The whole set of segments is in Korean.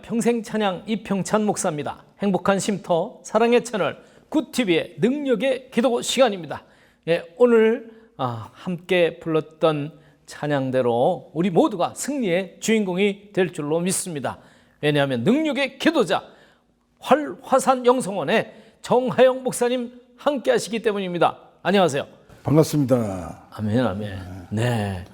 할렐루야 평생 찬양 이평찬 목사입니다. 행복한 쉼터 사랑의 채널 굿TV의 능력의 기도 시간입니다. 예, 오늘 아, 함께 불렀던 찬양대로 우리 모두가 승리의 주인공이 될 줄로 믿습니다. 왜냐하면 능력의 기도자 활화산 영성원의 정하영 목사님 함께 하시기 때문입니다. 안녕하세요. 반갑습니다. 아멘, 아멘. 네.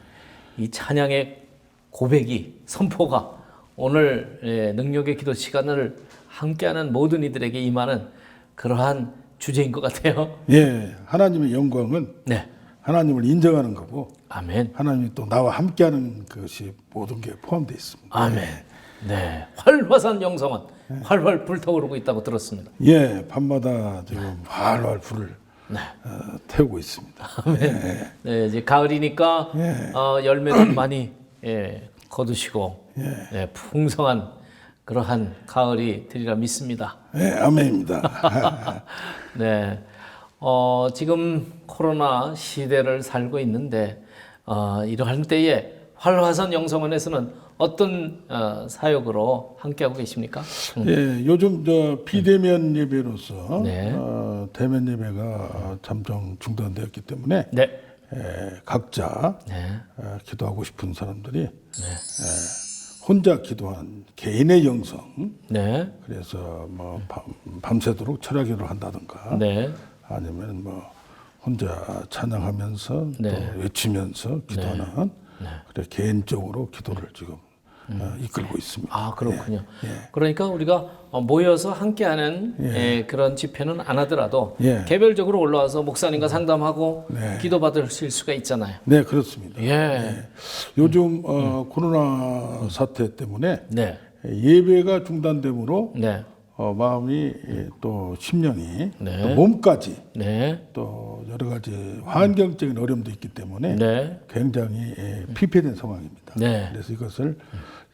이 찬양의 고백이, 선포가 오늘 예, 능력의 기도 시간을 함께하는 모든 이들에게 임하는 그러한 주제인 것 같아요. 예, 하나님의 영광은 네. 하나님을 인정하는 거고 아멘. 하나님이 또 나와 함께하는 것이 모든 게 포함되어 있습니다. 아멘. 네. 활화산 영성은 활활 불타오르고 있다고 들었습니다. 예, 밤마다 지금 활활 불을 어, 태우고 있습니다. 네, 이제 가을이니까 어, 열매를 많이 예, 거두시고 예, 풍성한 그러한 가을이 되리라 믿습니다. 예, 아멘입니다. 네. 어, 지금 코로나 시대를 살고 있는데 어, 이러한 때에 활화산 영성원에서는 어떤 어, 사역으로 함께하고 계십니까? 예, 요즘 저 비대면 예배로서 네. 어, 대면 예배가 잠정 중단되었기 때문에 네. 예, 각자 네. 어, 기도하고 싶은 사람들이 예, 혼자 기도한 개인의 영성 네. 그래서 뭐 밤, 밤새도록 철학기도를 한다든가 네. 아니면 뭐 혼자 찬양하면서 네. 또 외치면서 기도하는 그래 개인적으로 기도를 지금 어, 이끌고 있습니다. 아, 그렇군요. 그러니까 우리가 어, 모여서 함께하는 예, 그런 집회는 안 하더라도 예. 개별적으로 올라와서 목사님과 상담하고 네. 기도받으실 수가 있잖아요. 네, 그렇습니다. 예. 요즘 어, 코로나 사태 때문에 네. 예배가 중단되므로 네. 어, 마음이 예, 또 심령이 네. 또 몸까지 네. 또 여러 가지 환경적인 어려움도 있기 때문에 네. 굉장히 예, 피폐된 상황입니다. 네. 그래서 이것을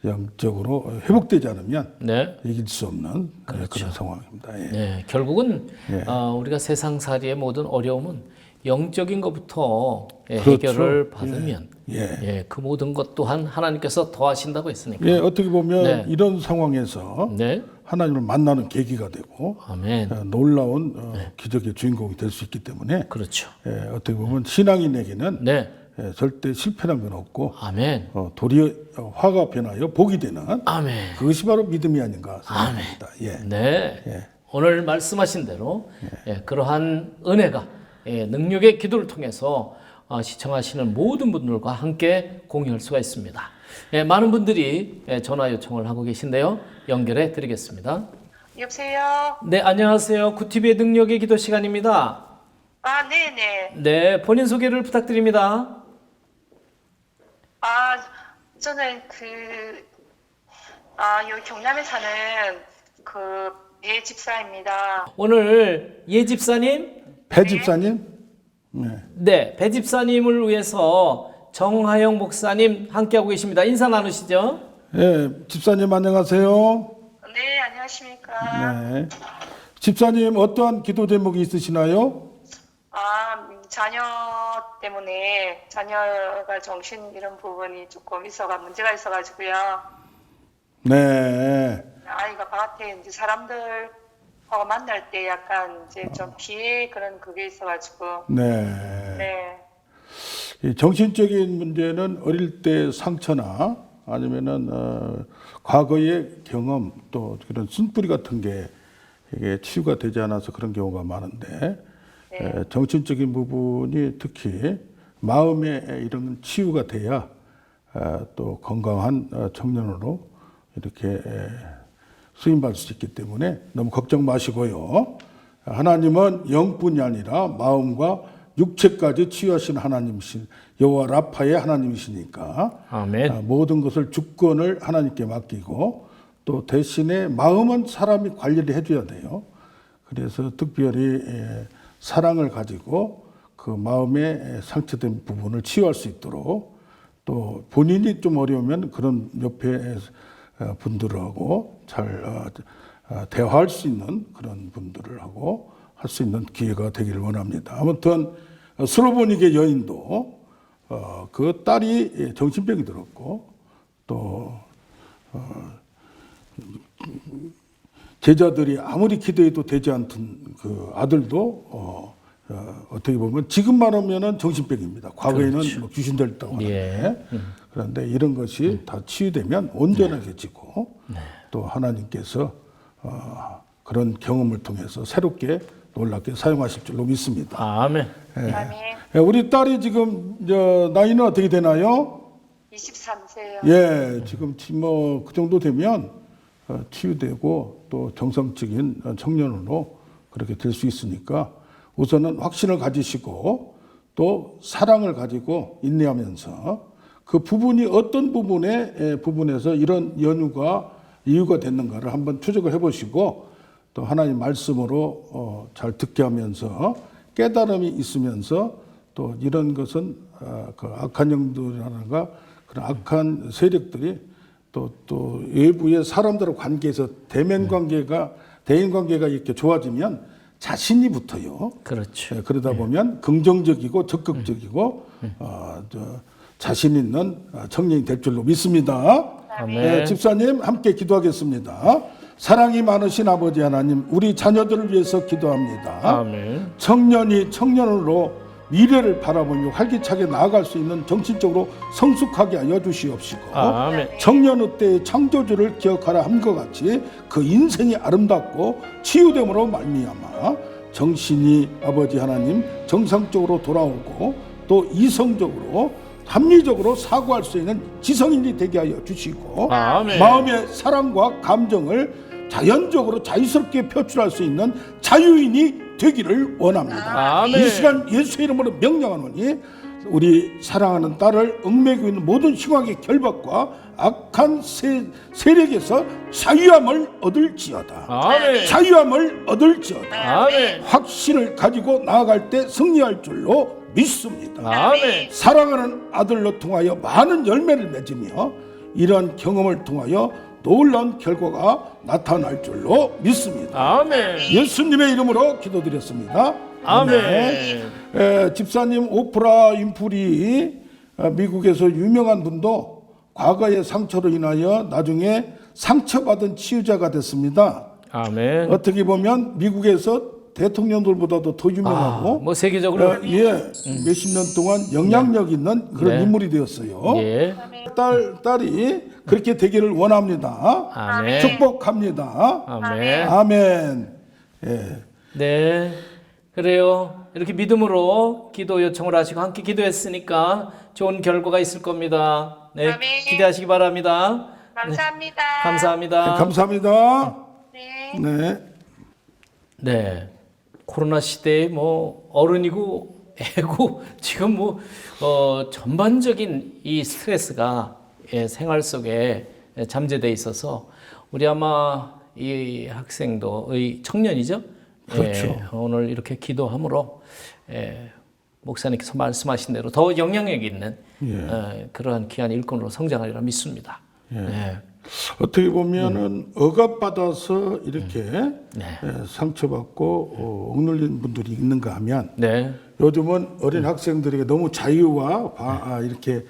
영적으로 회복되지 않으면 네. 이길 수 없는 그런 상황입니다. 예. 네, 결국은 어, 우리가 세상 살이의 모든 어려움은 영적인 것부터 예, 그렇죠. 해결을 받으면 예. 예, 그 모든 것 또한 하나님께서 더하신다고 했으니까. 예, 어떻게 보면 네. 이런 상황에서 네, 하나님을 만나는 계기가 되고 아멘. 어, 놀라운 어, 네. 기적의 주인공이 될 수 있기 때문에 그렇죠. 예, 어떻게 보면 신앙인에게는 네, 예, 절대 실패란 건 없고 아멘. 어, 도리어 어, 화가 변하여 복이 되는 아멘. 그것이 바로 믿음이 아닌가 생각합니다. 예. 네. 오늘 말씀하신 대로 예, 그러한 은혜가 예, 능력의 기도를 통해서 어, 시청하시는 모든 분들과 함께 공유할 수가 있습니다. 예, 많은 분들이 예, 전화 요청을 하고 계신데요. 연결해 드리겠습니다. 여보세요? 네, 안녕하세요. 구티비의 능력의 기도 시간입니다. 아, 네 네. 네, 본인 소개를 부탁드립니다. 아, 저는 그, 아, 여기 경남에 사는 그, 예 집사입니다. 오늘 예 집사님, 배 집사님, 네. 네, 배 집사님을 위해서 정하영 목사님 함께하고 계십니다. 인사 나누시죠? 예, 집사님 안녕하세요. 네, 안녕하십니까. 네. 집사님 어떠한 기도 제목이 있으시나요? 아, 음, 자녀 때문에, 자녀가 정신 이런 부분이 조금 있어가, 문제가 있어가지고요. 네. 아이가 바깥에 이제 사람들 하고 만날 때 약간 이제 좀 피해 그런 그게 있어가지고. 네. 네. 이 정신적인 문제는 어릴 때 상처나 아니면은 어, 과거의 경험 또 그런 쓴뿌리 같은 게 이게 치유가 되지 않아서 그런 경우가 많은데 에, 정신적인 부분이 특히 마음의 이런 치유가 돼야 어, 또 건강한 어, 청년으로 이렇게 에, 수임받을 수 있기 때문에 너무 걱정 마시고요. 하나님은 영뿐이 아니라 마음과 육체까지 치유하신 하나님이신 여호와 라파의 하나님이시니까 아멘. 아, 모든 것을 주권을 하나님께 맡기고 또 대신에 마음은 사람이 관리를 해줘야 돼요. 그래서 특별히 에, 사랑을 가지고 그 마음의 상처된 부분을 치유할 수 있도록 또 본인이 좀 어려우면 그런 옆에 어, 분들하고 잘 어, 어, 대화할 수 있는 그런 분들하고 할 수 있는 기회가 되기를 원합니다. 아무튼 어, 스로보닉의 여인도 어, 그 딸이 정신병이 들었고 또 제자들이 아무리 기도해도 되지 않던 그 아들도 어, 어, 어떻게 보면 지금 말하면은 정신병입니다. 과거에는 뭐 귀신 들다고 하는데 예. 그런데 이런 것이 다 치유되면 온전하게지고 또 하나님께서 어, 그런 경험을 통해서 새롭게 놀랍게 사용하실 줄로 믿습니다. 아멘. 아멘. 예, 우리 딸이 지금 저 나이는 어떻게 되나요? 23세요. 예, 지금 뭐 그 정도 되면 어, 치유되고 또 정상적인 어, 청년으로 그렇게 될 수 있으니까 우선은 확신을 가지시고 또 사랑을 가지고 인내하면서 그 부분이 어떤 부분에 에, 부분에서 이런 연유가 이유가 됐는가를 한번 추적을 해보시고 또 하나님 말씀으로 어, 잘 듣게 하면서 깨달음이 있으면서 또 이런 것은 어, 그 악한 영들이라든가 그런 악한 세력들이 또, 또 외부의 사람들과 관계에서 대면 관계가 대인 관계가 이렇게 좋아지면 자신이 붙어요. 그렇죠. 예, 그러다 보면 긍정적이고 적극적이고 어, 저, 자신 있는 어, 청년이 될 줄로 믿습니다. 아멘. 예, 집사님 함께 기도하겠습니다. 사랑이 많으신 아버지 하나님, 우리 자녀들을 위해서 기도합니다. 아멘. 청년이 청년으로 미래를 바라보며 활기차게 나아갈 수 있는 정신적으로 성숙하게 하여 주시옵시고 아멘. 청년의 때의 창조주를 기억하라 함과 같이 그 인생이 아름답고 치유됨으로 말미암아 정신이 아버지 하나님 정상적으로 돌아오고 또 이성적으로 합리적으로 사고할 수 있는 지성인이 되게 하여 주시고 아멘. 마음의 사랑과 감정을 자연적으로 자유스럽게 표출할 수 있는 자유인이 되기를 원합니다. 아멘. 이 시간 예수 이름으로 명령하노니 우리 사랑하는 딸을 얽매고 있는 모든 흉악의 결박과 악한 세, 세력에서 자유함을 얻을지어다. 아멘. 자유함을 얻을지어다. 아멘. 확신을 가지고 나아갈 때 승리할 줄로 믿습니다. 아멘. 사랑하는 아들로 통하여 많은 열매를 맺으며 이러한 경험을 통하여 놀라운 결과가 나타날 줄로 믿습니다. 아멘. 예수님의 이름으로 기도드렸습니다. 아멘. 에, 집사님 오프라 윈프리 어, 미국에서 유명한 분도 과거의 상처로 인하여 나중에 상처받은 치유자가 됐습니다. 아멘. 어떻게 보면 미국에서 대통령들보다도 더 유명하고 뭐 세계적으로 어, 예, 몇십 년 동안 영향력 있는 그런 네. 인물이 되었어요. 예. 딸 딸이 그렇게 되기를 원합니다. 아멘. 축복합니다. 아멘. 아멘. 예. 네. 그래요. 이렇게 믿음으로 기도 요청을 하시고 함께 기도했으니까 좋은 결과가 있을 겁니다. 네. 아멘. 기대하시기 바랍니다. 감사합니다. 감사합니다. 감사합니다. 네. 네. 네. 코로나 시대에 뭐 어른이고 애고 지금 뭐 어, 전반적인 이 스트레스가 예, 생활 속에 예, 잠재돼 있어서 우리 아마 이 학생도 의 청년이죠. 그렇죠. 예, 오늘 이렇게 기도함으로 예, 목사님께서 말씀하신 대로 더 영향력 있는 예. 어, 그러한 귀한 일꾼으로 성장하리라 믿습니다. 네. 어떻게 보면은 억압받아서 이렇게 네. 예, 상처받고 어, 억눌린 분들이 있는가 하면 네. 요즘은 어린 학생들에게 너무 자유와 바- 아, 이렇게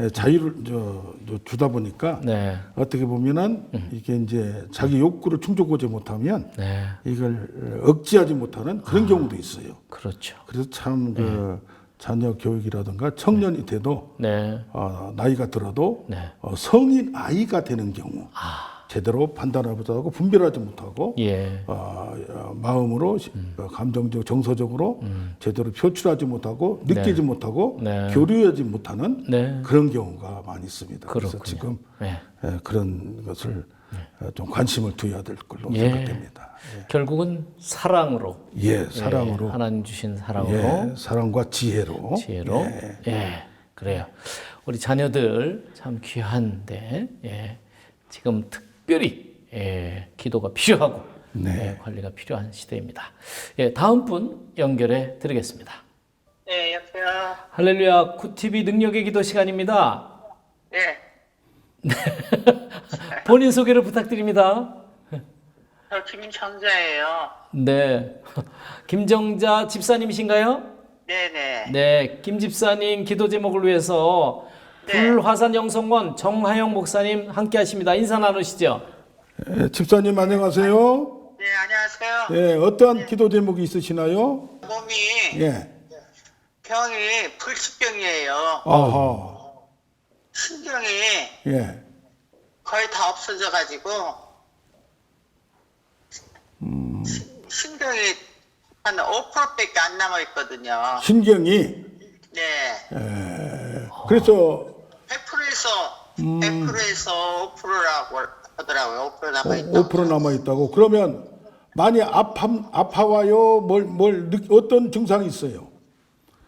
예, 자유를 저, 저 주다 보니까 네. 어떻게 보면은 이게 이제 자기 욕구를 충족하지 못하면 네. 이걸 억제하지 못하는 그런 경우도 있어요. 그렇죠. 그래서 참 그 자녀 교육이라든가 청년이 돼도 네. 어, 나이가 들어도 네. 어, 성인 아이가 되는 경우 제대로 판단하지 못하고 분별하지 못하고 예. 어, 어, 마음으로 어, 감정적 정서적으로 제대로 표출하지 못하고 느끼지 못하고 네. 교류하지 못하는 네. 그런 경우가 많이 있습니다. 그래서 그렇군요. 지금 네. 에, 그런 것을 어, 좀 관심을 두어야 될 걸로 예. 생각됩니다. 결국은 사랑으로 예, 사랑으로 예, 하나님 주신 사랑으로 예, 사랑과 지혜로 지혜로 예. 그래요. 우리 자녀들 참 귀한데 예. 지금 특별히 예, 기도가 필요하고 네. 예, 관리가 필요한 시대입니다. 예, 다음 분 연결해 드리겠습니다. 네, 여보세요. 할렐루야 구티비 능력의 기도 시간입니다. 예, 본인 소개를 부탁드립니다. 저 김청자예요. 네. 김정자 집사님이신가요? 네네. 네. 김 집사님 기도 제목을 위해서 네. 불화산 영성원 정하영 목사님 함께 하십니다. 인사 나누시죠. 예, 집사님 안녕하세요. 네, 안녕하세요. 예, 어떠한 기도 제목이 있으시나요? 몸이 예. 병이 불치병이에요. 아하. 신경이 예. 거의 다 없어져 가지고 음. 신- 신경이 한 5%밖에 안 남아 있거든요. 신경이 네, 그래서 100%에서 음. 100%에서 5%라고 하더라고요. 5% 남아 있다. 5% 남아 있다고. 그러면 많이 아파 아파와요. 뭘 뭘 어떤 증상이 있어요?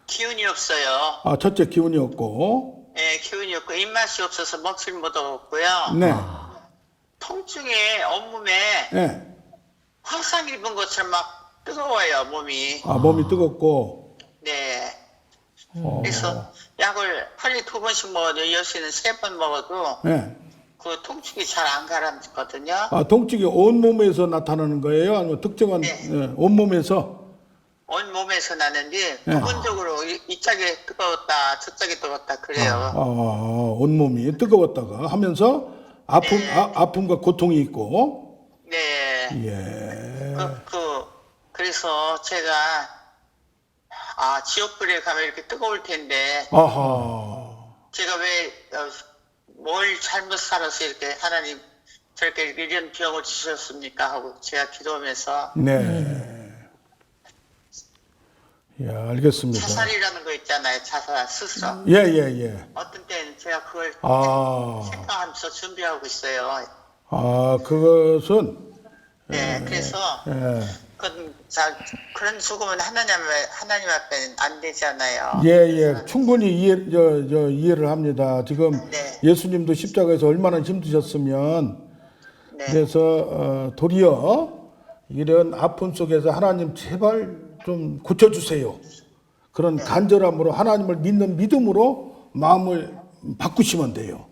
기운이 없어요. 아, 첫째 기운이 없고. 예, 기운이 없고 입맛이 없어서 먹질 못하고요. 네. 통증에 온몸에 예. 화상 입은 것처럼 막 뜨거워요 몸이. 아, 몸이 뜨겁고. 네. 어. 그래서 약을 하루에 두 번씩 먹어도 여시는 세 번 먹어도 예. 그 통증이 잘 안 가라앉거든요. 아, 통증이 온 몸에서 나타나는 거예요? 아니면 특정한 네. 예, 온 몸에서? 온 몸에서 나는데 네. 부분적으로 이, 이쪽에 뜨거웠다 저쪽에 뜨거웠다 그래요. 아, 온 몸이 뜨거웠다가 하면서 아픔 네. 아, 아픔과 고통이 있고. 네. 예. 그, 그 그래서 제가 아 지옥불에 가면 이렇게 뜨거울 텐데 아하. 제가 왜 뭘 잘못 살아서 이렇게 하나님 저렇게 이런 병을 주셨습니까 하고 제가 기도하면서 네. 예, 알겠습니다. 자살이라는 거 있잖아요 자살 스스로 예, 예, 예. 어떤 때는 제가 그걸 아. 생각하면서 준비하고 있어요 아, 그것은 네 그래서 예. 그건 자, 그런 죽음은 하나님 앞에 하나님 앞에는 안 되잖아요 예, 예. 충분히 이해, 저, 저, 이해를 합니다. 지금 네. 예수님도 십자가에서 얼마나 힘드셨으면 네. 그래서 어, 도리어 이런 아픔 속에서 하나님 제발 좀 고쳐주세요. 그런 간절함으로 하나님을 믿는 믿음으로 마음을 바꾸시면 돼요.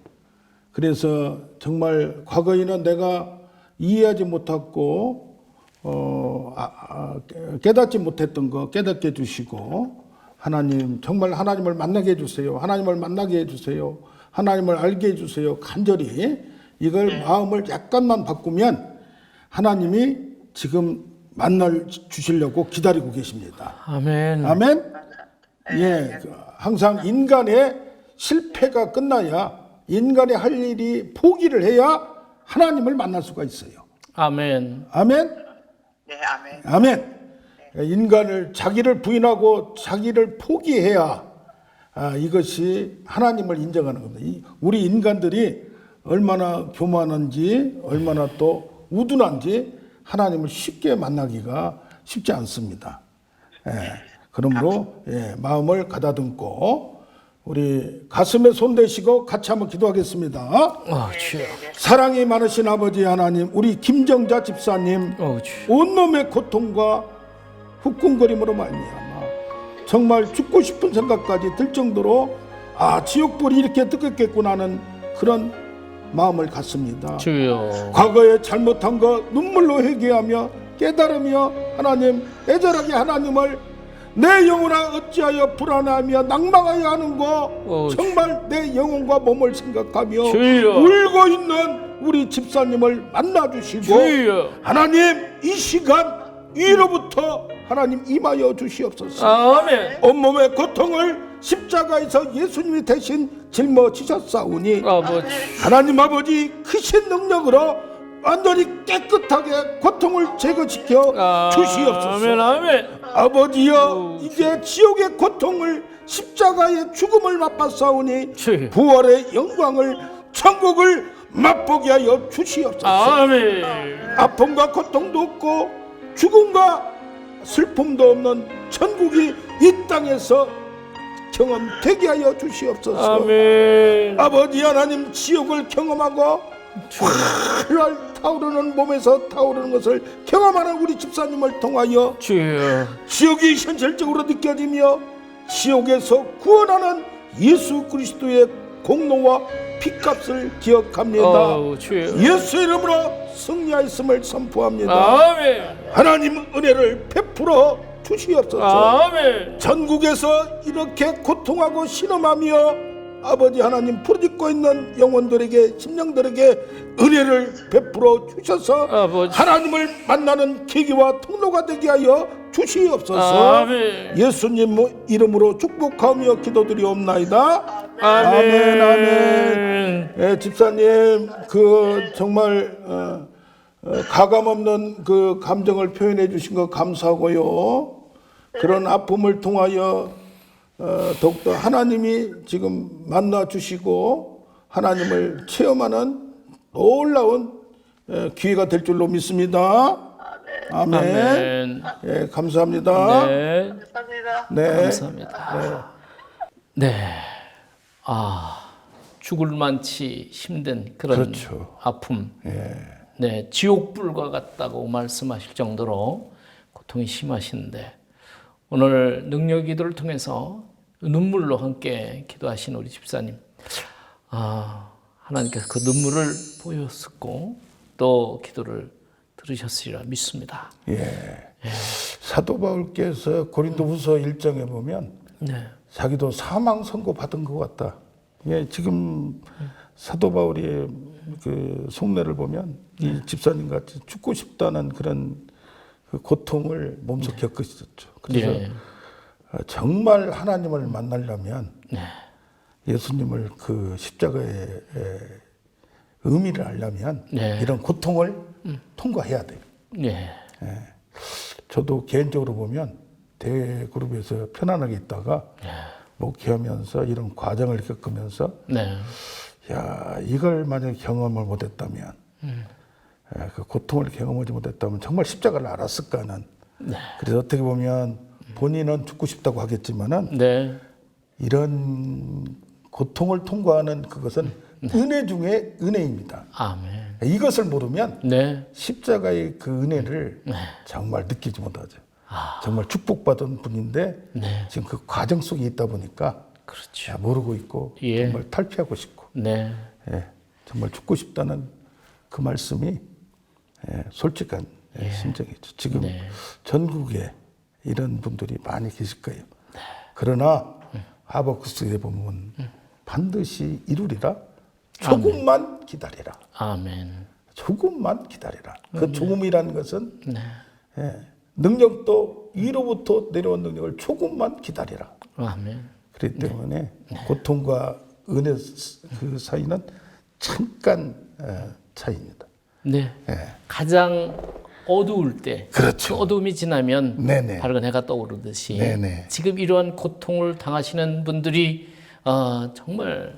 그래서 정말 과거에는 내가 이해하지 못했고 어, 아, 아, 깨닫지 못했던 거 깨닫게 해주시고 하나님 정말 하나님을 만나게 해주세요. 하나님을 만나게 해주세요. 하나님을 알게 해주세요. 간절히 이걸 마음을 약간만 바꾸면 하나님이 지금 만날 주시려고 기다리고 계십니다. 아멘. 아멘. 예, 그 항상 인간의 실패가 끝나야 인간이 할 일이 포기를 해야 하나님을 만날 수가 있어요. 아멘. 아멘. 네 아멘 아멘. 인간을 자기를 부인하고 자기를 포기해야 아, 이것이 하나님을 인정하는 겁니다. 이- 우리 인간들이 얼마나 교만한지 얼마나 또 우둔한지 하나님을 쉽게 만나기가 쉽지 않습니다. 예, 그러므로 예, 마음을 가다듬고 우리 가슴에 손 대시고 같이 한번 기도하겠습니다. 어, 주여. 사랑이 많으신 아버지 하나님, 우리 김정자 집사님 어, 주여. 온몸의 고통과 후끈거림으로 말미암아 정말 죽고 싶은 생각까지 들 정도로 아 지옥불이 이렇게 뜨겁겠구나 하는 그런 마음을 갖습니다. 주여. 과거에 잘못한 거 눈물로 회개하며 깨달으며 하나님 애절하게 하나님을 내 영혼아 어찌하여 불안하며 낭망하여 하는 거 어, 정말 내 영혼과 몸을 생각하며 주여. 울고 있는 우리 집사님을 만나 주시고 주여. 하나님 이 시간 위로부터 하나님 임하여 주시옵소서. 아멘. 온몸의 고통을 십자가에서 예수님이 대신 짊어지셨사오니 아버지. 하나님 아버지 크신 능력으로 완전히 깨끗하게 고통을 제거시켜 주시옵소서. 아멘. 아멘. 아버지여 이제 지옥의 고통을 십자가의 죽음을 맛봤사오니 주여. 부활의 영광을 천국을 맛보게 하여 주시옵소서. 아멘. 아픔과 고통도 없고 죽음과 슬픔도 없는 천국이 이 땅에서 경험되게 하여 주시옵소서. 아멘. 아버지 하나님 지옥을 경험하고 활활 타오르는 몸에서 타오르는 것을 경험하는 우리 집사님을 통하여 주여. 지옥이 현실적으로 느껴지며 지옥에서 구원하는 예수 그리스도의 공로와 피값을 기억합니다. 어우, 주여. 예수 이름으로 승리하였음을 선포합니다. 아멘. 하나님 은혜를 베풀어 주시옵소서. 아멘. 전국에서 이렇게 고통하고 신음하며 아버지 하나님 부르짖고 있는 영혼들에게 심령들에게 은혜를 베풀어 주셔서 아버지. 하나님을 만나는 계기와 통로가 되게 하여 주시옵소서. 아멘. 예수님 이름으로 축복하며 기도드리옵나이다. 아멘. 아멘. 예, 집사님 그 정말 어, 어, 가감 없는 그 감정을 표현해 주신 거 감사하고요. 그런 아픔을 통하여 어, 더욱더 하나님이 지금 만나 주시고 하나님을 체험하는 놀라운 예, 기회가 될 줄로 믿습니다. 아멘. 아멘. 예, 감사합니다. 네. 감사합니다. 네. 감사합니다. 네. 아, 죽을 만치 힘든 그런 그렇죠. 아픔. 예. 네, 지옥불과 같다고 말씀하실 정도로 고통이 심하신데 오늘 능력 기도를 통해서 눈물로 함께 기도하신 우리 집사님. 아, 하나님께서 그 눈물을 보였었고 또 기도를 들으셨으리라 믿습니다. 예. 사도 바울께서 고린도후서 1장에 보면 네. 자기도 사망 선고 받은 것 같다. 예, 지금 사도 바울의 그 속내를 보면 이 집사님 같이 죽고 싶다는 그런 그 고통을 몸소 겪으셨죠. 그래서 예. 어, 정말 하나님을 만나려면 네. 예수님을 그 십자가의 에, 의미를 알려면 네. 이런 고통을 통과해야 돼요. 네. 저도 개인적으로 보면 대그룹에서 편안하게 있다가 목회하면서 이런 과정을 겪으면서 네. 야 이걸 만약 경험을 못했다면 에, 그 고통을 경험하지 못했다면 정말 십자가를 알았을까 하는 그래서 어떻게 보면 본인은 죽고 싶다고 하겠지만은 네. 이런 고통을 통과하는 그것은 은혜 중에 은혜입니다. 아멘. 이것을 모르면 네. 십자가의 그 은혜를 정말 느끼지 못하죠. 정말 축복받은 분인데 네. 지금 그 과정 속에 있다 보니까 그렇죠. 야, 모르고 있고 예. 정말 탈피하고 싶고 네. 예, 정말 죽고 싶다는 그 말씀이 예, 솔직한 예, 심정이죠. 지금 네. 전국에 이런 분들이 많이 계실 거예요. 그러나 하박국스에 보면 반드시 이루리라. 조금만 기다리라. 아멘. 조금만 기다리라. 그 조금이라는 것은 네. 예, 능력도 위로부터 내려온 능력을 조금만 기다리라. 아멘. 그렇기 때문에 고통과 은혜 그 사이는 잠깐 어, 차이입니다. 네. 예. 가장 어두울 때, 그렇죠. 그 어두움이 지나면 네네. 밝은 해가 떠오르듯이 네네. 지금 이러한 고통을 당하시는 분들이 어, 정말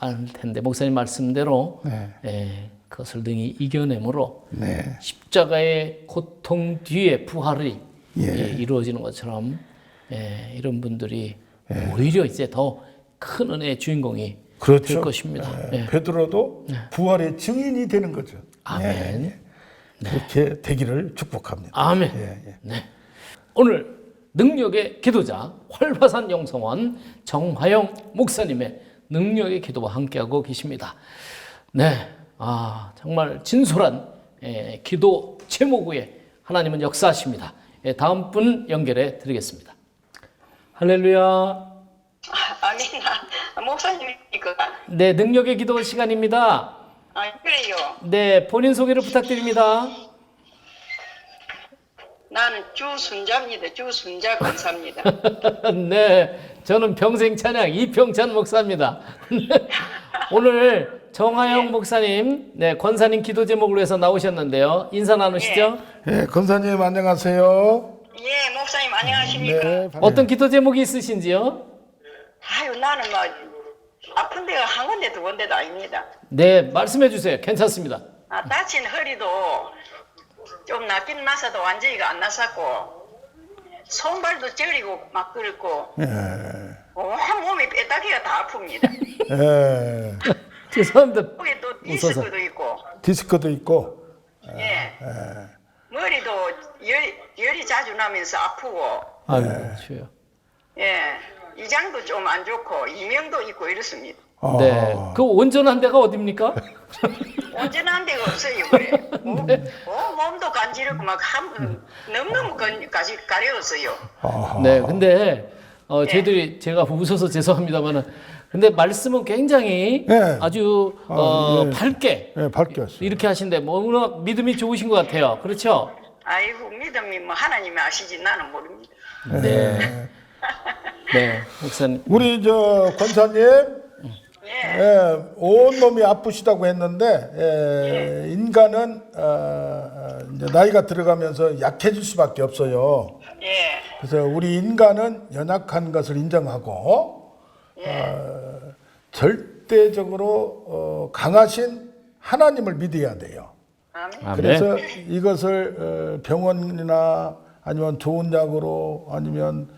많을 텐데 목사님 말씀대로 네. 예, 그것을 능히 이겨내므로 네. 십자가의 고통 뒤에 부활이 예. 예, 이루어지는 것처럼 예, 이런 분들이 오히려 이제 더 큰 은혜의 주인공이 그렇죠. 될 것입니다. 예, 예. 베드로도 부활의 증인이 되는 거죠. 아멘. 예, 예. 그렇게 되기를 축복합니다. 아멘. 예, 예. 네. 오늘 능력의 기도자 활화산 영성원 정화영 목사님의 능력의 기도와 함께하고 계십니다. 네. 아, 정말 진솔한 예, 기도 제목 위에 하나님은 역사하십니다. 예, 다음 분 연결해 드리겠습니다. 할렐루야. 아니나 목사님이니까. 네, 능력의 기도 시간입니다. 아 그래요. 네, 본인 소개를 부탁드립니다. 나는 주순자입니다. 주순자 권사입니다. 네, 저는 평생 찬양 이평찬 목사입니다. 오늘 정하영 목사님, 네 권사님 기도 제목을 위해서 나오셨는데요. 인사 나누시죠? 예, 권사님 안녕하세요. 예, 목사님 안녕하십니까? 네, 어떤 기도 제목이 있으신지요? 아유 나는 뭐 아픈 데가 한 군데 두 군데도 아닙니다. 네, 말씀해 주세요. 괜찮습니다. 아, 다친 허리도 좀 낫긴 나서도 완전히가 안 나섰고 손발도 저리고 막 그렇고 예, 온 몸이 뼈다귀가 다 아픕니다. 예, 죄송합니다. 거기 또 웃어서. 디스크도 있고 디스크도 있고, 예. 머리도 열, 열이 자주 나면서 아프고 아유, 주여. 예. 이장도 좀 안 좋고 이명도 있고 이렇습니다. 아. 네. 그 온전한 데가 어딥니까? 온전한 데가 없어요. 그래. 뭐, 뭐 몸도 간지럽고 막 한 너무너무 건- 가지 가려웠어요. 아하. 네. 근데 어, 저희들이 제가 웃어서 죄송합니다만은 근데 말씀은 굉장히 네. 아주 어, 아, 예. 밝게 예, 밝게 하시죠. 이렇게 하신데 뭐 워낙 믿음이 좋으신 것 같아요. 그렇죠? 아이고 믿음이 뭐 하나님이 아시지 나는 모릅니다. 네. 네, 목사님. 우리 저 권사님 예. 예, 온 몸이 아프시다고 했는데 예, 인간은 어, 이제 나이가 들어가면서 약해질 수밖에 없어요. 예. 그래서 우리 인간은 연약한 것을 인정하고 예. 절대적으로 어, 강하신 하나님을 믿어야 돼요. 아멘. 그래서 이것을 어, 병원이나 아니면 좋은 약으로 아니면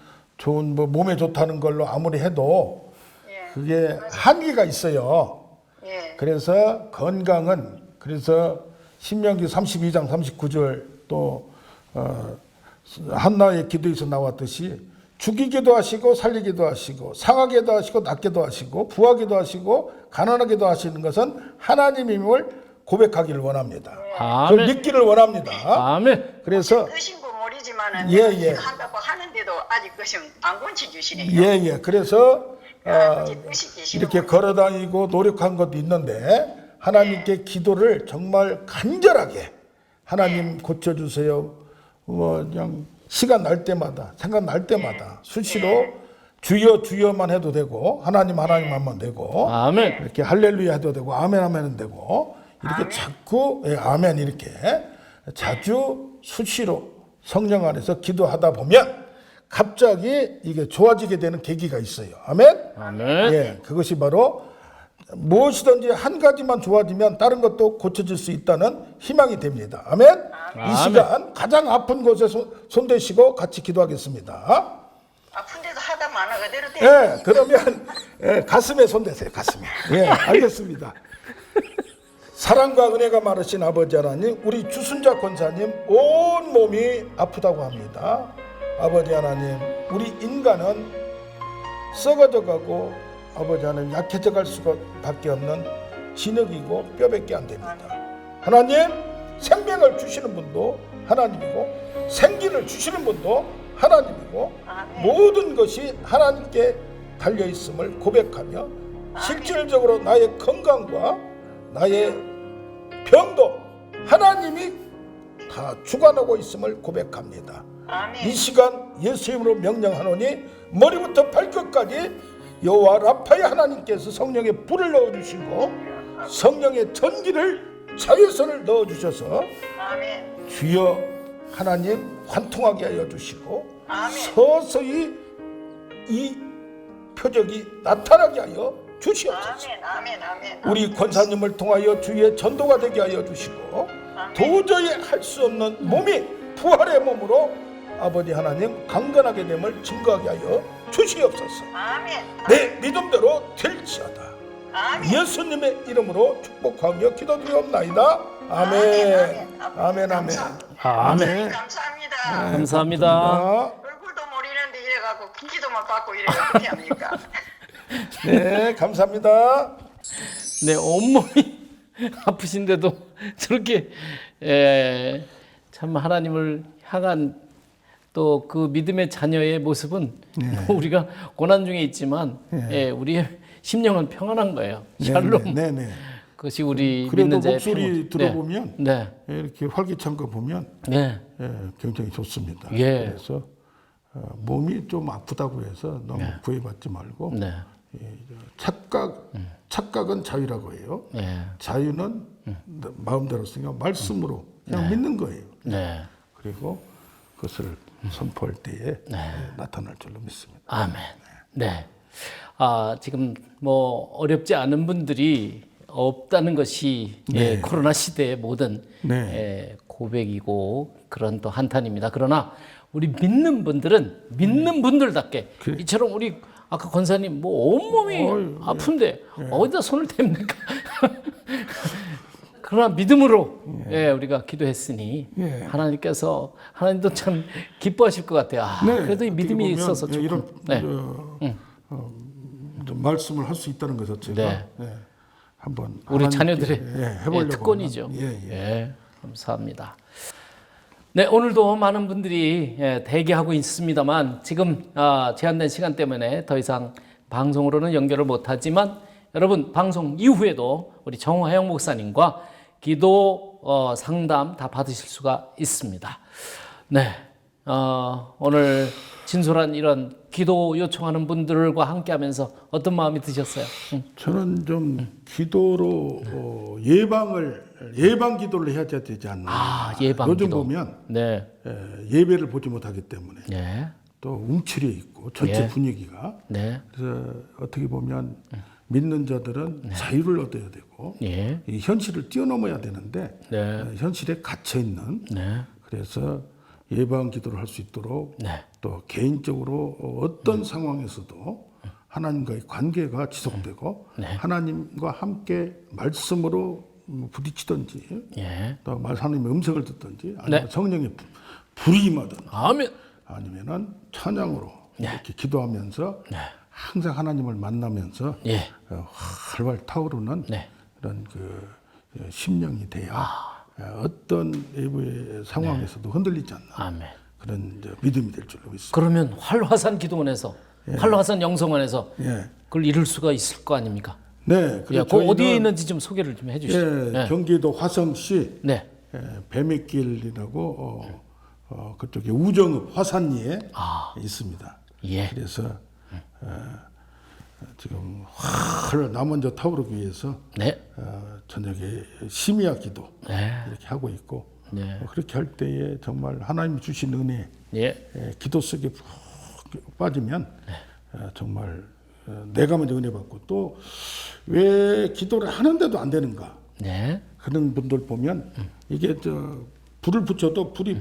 좋은 뭐 몸에 좋다는 걸로 아무리 해도 예. 그게 한계가 있어요. 예. 그래서 건강은 그래서 신명기 32장 39절 또 어, 한나의 기도에서 나왔듯이 죽이기도 하시고 살리기도 하시고 상하게도 하시고 낫게도 하시고 부하기도 하시고 가난하게도 하시는 것은 하나님임을 고백하기를 원합니다. 그걸 아멘. 믿기를 원합니다. 아멘. 그래서 뜻인 거 모르지만은 예, 예. 한다고 하는데도 아직 것은 안 건치 주시네요. 예, 예. 그래서 어, 계시는 이렇게 걸어 다니고 노력한 것도 있는데 하나님께 기도를 정말 간절하게 하나님 고쳐 주세요. 뭐 그냥 시간 날 때마다 생각 날 때마다 수시로 주여 주여만 해도 되고 하나님 하나님 하면 되고 아멘. 이렇게 할렐루야 해도 되고 아멘 하면 되고 이렇게 자꾸 예, 아멘 이렇게 자주 수시로 성령 안에서 기도하다 보면 갑자기 이게 좋아지게 되는 계기가 있어요. 아멘. 아멘. 예, 그것이 바로 무엇이든지 한 가지만 좋아지면 다른 것도 고쳐질 수 있다는 희망이 됩니다. 아멘. 이 아멘. 시간 가장 아픈 곳에 손, 손 대시고 같이 기도하겠습니다. 아픈데도 하다 마나 그대로 돼. 예, 그러면 예, 가슴에 손 대세요. 가슴에. 예, 알겠습니다. 사랑과 은혜가 많으신 아버지 하나님, 우리 주순자 권사님 온 몸이 아프다고 합니다. 아버지 하나님, 우리 인간은 썩어져 가고 아버지 하나님 약해져 갈 수밖에 없는 진흙이고 뼈밖에 안 됩니다. 하나님, 생명을 주시는 분도 하나님이고 생기를 주시는 분도 하나님이고. 모든 것이 하나님께 달려 있음을 고백하며 실질적으로 나의 건강과 나의 병도 하나님이 다 주관하고 있음을 고백합니다. 아멘. 이 시간 예수 이름으로 명령하노니 머리부터 발끝까지 여호와 라파의 하나님께서 성령의 불을 넣어 주시고 성령의 전기를 자외선을 넣어 주셔서. 주여 하나님 환통하게 하여 주시고 아멘. 서서히 이 표적이 나타나게 하여 주시옵소서. 아멘. 아멘. 아멘. 우리 권사님을 통하여 주의 전도가 되게 하여 주시고 아멘. 도저히 할 수 없는 몸이 부활의 몸으로 아버지 하나님 강건하게 됨을 증거하게 하여 주시옵소서. 아멘. 내 믿음대로 될지어다. 아멘. 예수님의 이름으로 축복하며 기도드리옵나이다. 아멘. 아멘, 아멘. 아멘. 아멘. 감사합니다. 아멘. 감사합니다. 감사합니다. 아, 얼굴도 모르는데 이래갖고 기도만 받고 이래 어떻게 합니까? 네, 감사합니다. 네, 온몸이 아프신데도 저렇게 에, 참 하나님을 향한 또 그 믿음의 자녀의 모습은 우리가 고난 중에 있지만 예, 우리의 심령은 평안한 거예요. 샬롬. 네, 네. 그것이 우리 믿는 자의 목소리 평온. 들어보면 네. 이렇게 활기찬 거 보면 네. 예, 굉장히 좋습니다. 예. 그래서 어, 몸이 좀 아프다고 해서 너무 구애받지 말고 네. 예, 착각 착각은 자유라고 해요. 네. 자유는 마음대로 쓰니까 말씀으로 그냥 믿는 거예요. 네. 그리고 그것을 선포할 때에 예, 나타날 줄로 믿습니다. 아멘. 네. 아, 지금 뭐 어렵지 않은 분들이 없다는 것이 예, 코로나 시대의 모든 네. 예, 고백이고 그런 또 한탄입니다. 그러나 우리 믿는 분들은 믿는 분들답게 이처럼 우리 아까 권사님 뭐 온몸이 아픈데 어디다 손을 댑니까? 그러나 믿음으로 예, 우리가 기도했으니 예. 하나님께서 하나님도 참 기뻐하실 것 같아요. 아, 네, 그래도 이 믿음이 있어서 예, 이런 네. 어, 어, 좀 말씀을 할 수 있다는 것 자체가 네. 예, 한번 우리 자녀들의 예, 예, 해보려고 특권이죠. 예, 예. 예, 감사합니다. 네, 오늘도 많은 분들이 예, 대기하고 있습니다만 지금 아, 제한된 시간 때문에 더 이상 방송으로는 연결을 못하지만 여러분 방송 이후에도 우리 정화영 목사님과 기도 어, 상담 다 받으실 수가 있습니다. 네, 어, 오늘 진솔한 이런 기도 요청하는 분들과 함께하면서 어떤 마음이 드셨어요? 음. 저는 좀 기도로 어, 예방을 예방 기도를 해야 되지 않나. 아, 예방 요즘 기도. 보면 네, 예, 예배를 보지 못하기 때문에 네, 또 움츠려 있고 전체 예. 분위기가. 네, 그래서 어떻게 보면 믿는 자들은 자유를 얻어야 되고 예, 이 현실을 뛰어넘어야 되는데 네, 어, 현실에 갇혀 있는 네, 그래서 예방 기도를 할 수 있도록 네, 또 개인적으로 어떤 상황에서도 하나님과의 관계가 지속되고 네. 하나님과 함께 말씀으로 음, 부딪히든지 예. 또 말- 하나님의 음성을 듣든지 아니면 네. 성령의 불- 불이 임하든 아멘. 아니면은 찬양으로 네. 이렇게 기도하면서 항상 하나님을 만나면서 예, 어, 활활 타오르는 네. 그런 그 어, 심령이 돼야 아. 어, 어떤 외부의 상황에서도 네. 흔들리지 않는 아멘. 그런 믿음이 될 줄로 믿습니다. 그러면 활화산 기도원에서 활화산 영성원에서 예. 그걸 이룰 수가 있을 거 아닙니까? 네, 예, 그래서 그 어디에 있는지 좀 소개를 좀 해주시죠. 예, 네. 경기도 화성시 네. 예, 배매길이라고 어, 어, 그쪽에 우정읍 화산리에 아. 있습니다. 예. 그래서 어, 지금 활 나먼저 타오르기 위해서 네. 어, 저녁에 심야 기도 네. 이렇게 하고 있고 네. 어, 그렇게 할 때에 정말 하나님 주신 은혜 예. 예, 기도 속에 푹 빠지면 네. 어, 정말 어, 내가 먼저 은혜 받고 또 왜 기도를 하는데도 안 되는가 네. 그런 분들 보면 이게 저 불을 붙여도 불이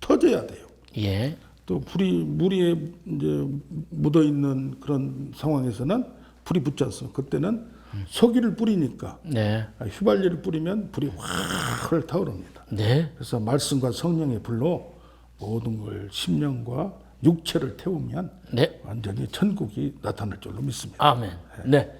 터져야 돼요. 예. 또 불이 물이 이제 묻어 있는 그런 상황에서는 불이 않습니다. 그때는 소기를 뿌리니까 네. 휘발유를 뿌리면 불이 확 타오릅니다. 네. 그래서 말씀과 성령의 불로 모든 걸 심령과 육체를 태우면 네. 완전히 천국이 나타날 줄로 믿습니다. 아멘. 네.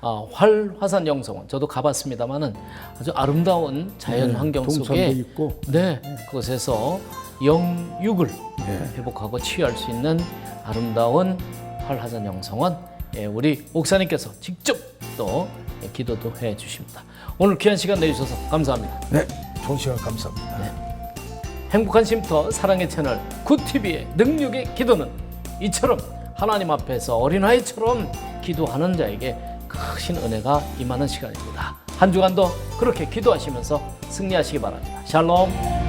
아, 활 화산 영성원 저도 가봤습니다만은 아주 아름다운 자연 네, 환경 속에 있고. 네 그곳에서 영육을 네. 회복하고 치유할 수 있는 아름다운 활 화산 영성원 예, 우리 목사님께서 직접 또 예, 기도도 해 주십니다. 오늘 귀한 시간 내주셔서 감사합니다. 네, 좋은 시간 감사합니다. 행복한 쉼터 사랑의 채널 굿TV의 능력의 기도는 이처럼 하나님 앞에서 어린아이처럼 기도하는 자에게 크신 은혜가 임하는 시간입니다. 한 주간도 그렇게 기도하시면서 승리하시기 바랍니다. 샬롬.